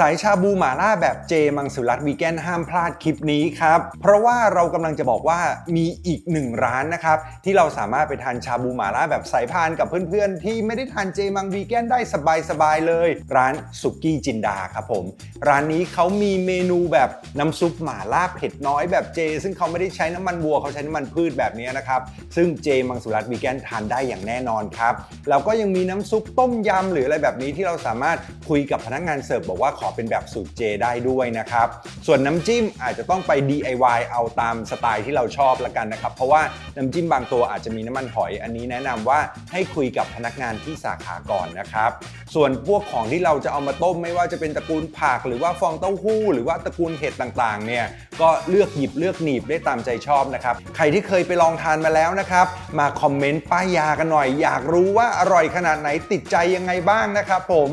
สายชาบูหมาล่าแบบเจมังสุรัตวีแกนห้ามพลาดคลิปนี้ครับ เพราะว่าเรากำลังจะบอกว่ามีอีกหนึ่งร้านนะครับ ที่เราสามารถไปทานชาบูหมาล่าแบบสายพานกับเพื่อนๆ ที่ไม่ได้ทานเจมังวีแกนได้สบายๆเลย ร้านสุกี้จินดาครับผม ร้านนี้เขามีเมนูแบบน้ำซุปหมาล่าเผ็ดน้อยแบบเจ ซึ่งเขาไม่ได้ใช้น้ำมันวัวเขาใช้น้ำมันพืชแบบนี้นะครับซึ่งเจมังสุรัตวีแกนทานได้อย่างแน่นอนครับแล้วก็ยังมีน้ำซุปต้มยำหรืออะไรแบบนี้ที่เราสามารถคุยกับพนักงานเสิร์ฟบอกว่าขอเป็นแบบสูตรเจได้ด้วยนะครับ ส่วนน้ำจิ้มอาจจะต้องไป DIY เอาตามสไตล์ที่เราชอบละกันนะครับ เพราะว่าน้ำจิ้มบางตัวอาจจะมีน้ำมันหอย อันนี้แนะนำว่าให้คุยกับพนักงานที่สาขาก่อนนะครับ ส่วนพวกของที่เราจะเอามาต้มไม่ว่าจะเป็นตระกูลผัก หรือว่าฟองเต้าหู้ หรือว่าตระกูลเห็ดต่างๆ เนี่ยก็เลือกหยิบเลือกหนีบได้ตามใจชอบนะครับ ใครที่เคยไปลองทานมาแล้วนะครับ มาคอมเมนต์ป้ายยากันหน่อย อยากรู้ว่าอร่อยขนาดไหนติดใจยังไงบ้างนะครับผม